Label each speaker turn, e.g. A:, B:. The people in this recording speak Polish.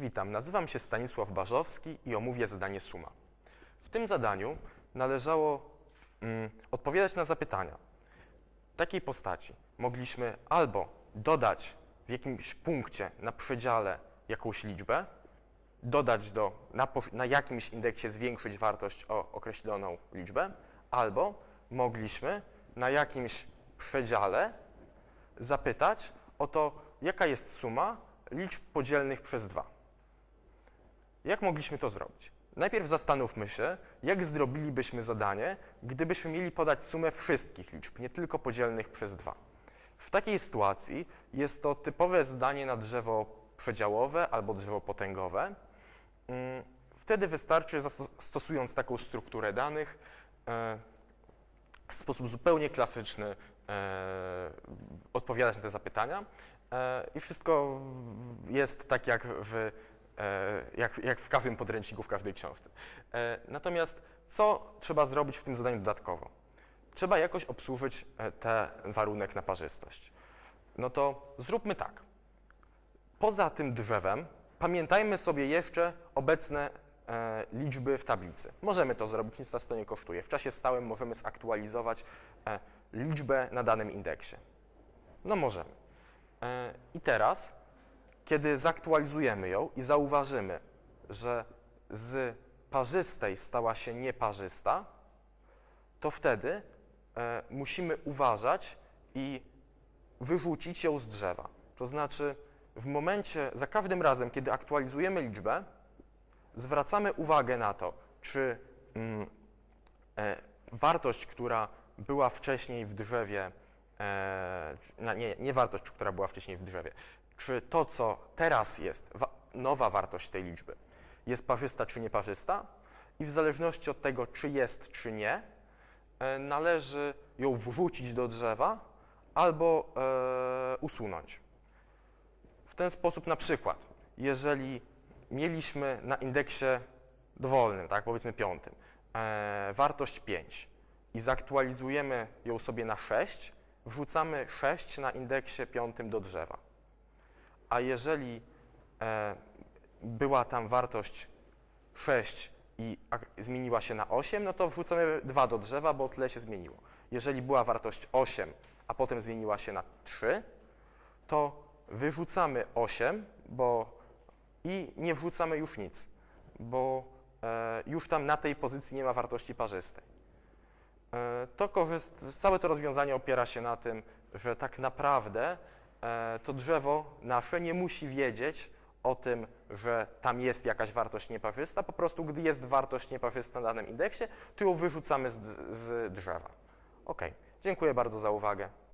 A: Witam, nazywam się Stanisław Barzowski i omówię zadanie suma. W tym zadaniu należało mm, odpowiadać na zapytania takiej postaci. Mogliśmy albo dodać w jakimś punkcie na przedziale jakąś liczbę, dodać do, na, na jakimś indeksie zwiększyć wartość o określoną liczbę, albo mogliśmy na jakimś przedziale zapytać o to, jaka jest suma liczb podzielnych przez 2. Jak mogliśmy to zrobić? Najpierw zastanówmy się, jak zrobilibyśmy zadanie, gdybyśmy mieli podać sumę wszystkich liczb, nie tylko podzielnych przez 2. W takiej sytuacji jest to typowe zadanie na drzewo przedziałowe albo drzewo potęgowe. Mm, Wtedy wystarczy, stosując taką strukturę danych, e, w sposób zupełnie klasyczny e, odpowiadać na te zapytania e, i wszystko jest tak jak w, jak, jak w każdym podręczniku, w każdej książce. E, natomiast co trzeba zrobić w tym zadaniu dodatkowo? Trzeba jakoś obsłużyć e, ten warunek na parzystość. No to zróbmy tak. Poza tym drzewem pamiętajmy sobie jeszcze obecne e, liczby w tablicy. Możemy to zrobić, nic nas to nie kosztuje. W czasie stałym możemy zaktualizować e, liczbę na danym indeksie. No możemy. E, I teraz, kiedy zaktualizujemy ją i zauważymy, że z parzystej stała się nieparzysta, to wtedy e, musimy uważać i wyrzucić ją z drzewa. To znaczy, w momencie, za każdym razem, kiedy aktualizujemy liczbę, zwracamy uwagę na to, czy mm, e, wartość, która była wcześniej w drzewie, na- nie, nie wartość, która była wcześniej w drzewie, czy to, co teraz jest, wa- nowa wartość tej liczby, jest parzysta czy nieparzysta i w zależności od tego, czy jest, czy nie, e, należy ją wrzucić do drzewa albo e, usunąć. W ten sposób na przykład, jeżeli mieliśmy na indeksie dowolnym, tak, powiedzmy piątym, e, wartość 5 i zaktualizujemy ją sobie na 6, wrzucamy 6 na indeksie piątym do drzewa. A jeżeli e, była tam wartość 6 i zmieniła się na 8, no to wrzucamy 2 do drzewa, bo tyle się zmieniło. Jeżeli była wartość 8, a potem zmieniła się na 3, to wyrzucamy 8, bo i nie wrzucamy już nic, bo e, już tam na tej pozycji nie ma wartości parzystej. To całe to rozwiązanie opiera się na tym, że tak naprawdę e, to drzewo nasze nie musi wiedzieć o tym, że tam jest jakaś wartość nieparzysta, po prostu gdy jest wartość nieparzysta na danym indeksie, to ją wyrzucamy z, z drzewa. Ok, dziękuję bardzo za uwagę.